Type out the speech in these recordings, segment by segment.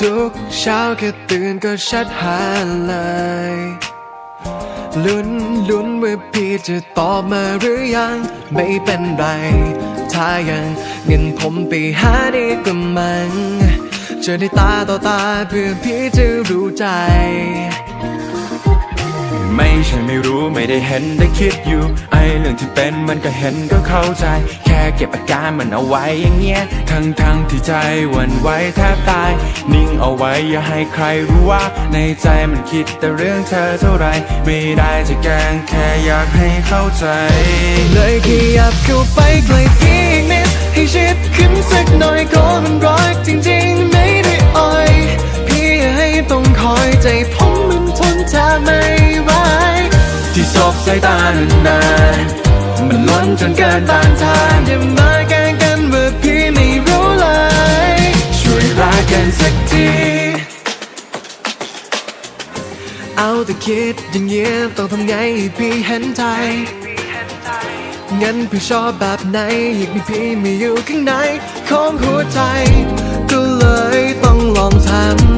ทุกเช้าแค่ตื่นก็ชัดหาเลย ลุ้นลุ้นว่าพี่จะตอบมาหรือยัง ไม่เป็นไร ถ้ายังเงินผมไปหาดีก็มันเจอในตาต่อตาเพื่อพี่จะรู้ใจ ไม่ใช่ไม่รู้ไม่ได้เห็นได้คิดอยู่ ไอเรื่องที่เป็นมันก็เห็นก็เข้าใจ แค่เก็บอาการมันเอาไว้อย่างเงี้ย ทั้งทั้งที่ใจวันไหวแทบตาย นิ่งเอาไว้อย่าให้ใครรู้ว่า ในใจมันคิดแต่เรื่องเธอเท่าไร ไม่ได้จะแกล้งแค่อยากให้เข้าใจ เลยขยับเข้าไปใกล้พี่อีกนิดให้ชิดขึ้นสักหน่อยก็มันรักจริง ที่สบสายตานานมันล้นจนเกินต้านทานอย่ามาแกล้งกันว่าพี่ไม่รู้เลยช่วยรักกันสักที เอาแต่คิดอย่างเงี้ยต้องทำไงให้พี่เห็นใจงั้นพี่ชอบแบบไหนอยากมีพี่มาอยู่ข้างในของหัวใจ ก็เลยต้องลองทำ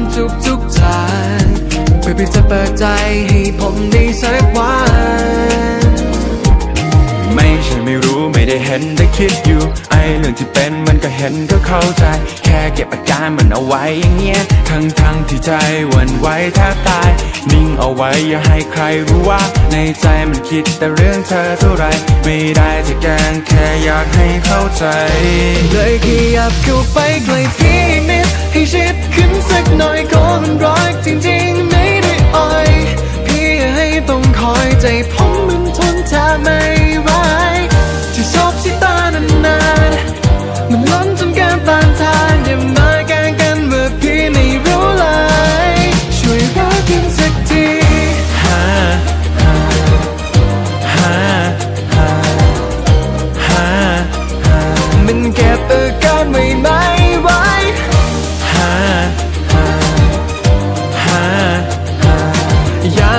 ได้เห็นได้คิดอยู่ ไอเรื่องที่เป็นมันก็เห็นก็เข้าใจ แค่เก็บอาการมันเอาไว้อย่างเงี้ย ทั้งทั้งที่ใจวันไหวแทบตาย นิ่งเอาไว้อย่าให้ใครรู้ว่า ในใจมันคิดแต่เรื่องเธอเท่าไร ไม่ได้จะแกล้งแค่อยากให้เข้าใจ เลยขยับเข้าไปใกล้ที่นิดให้ชิดขึ้นสักหน่อยก็มันรักจ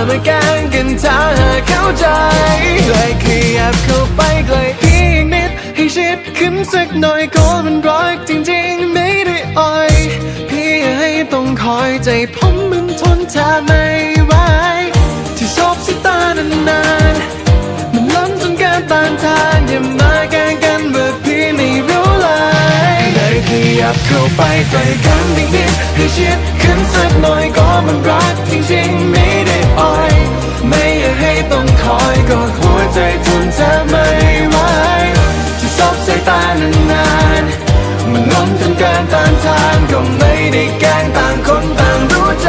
มาแกล้งกันถ้าหากเข้าใจเลยขยับเข้าไปใกล้เพียงนิดให้ชิดขึ้นสักหน่อยก็มันรักจริงๆไม่ได้อ่อย พี่ให้ต้องคอยใจผมมันทนแทบไม่ไหวที่ซบสิตานาน เข้าไปใกล้กันนิดนิดให้ชิดขึ้นสักหน่อยก็มันรักจริงๆไม่ได้อ่อย ไม่อยากให้ต้องคอยก็หัวใจทนจะไม่ไหวที่ซบสายตานานๆมันล้นจนเกินต้านทานก็ไม่ได้แกล้งต่างคนต่างรู้ใจ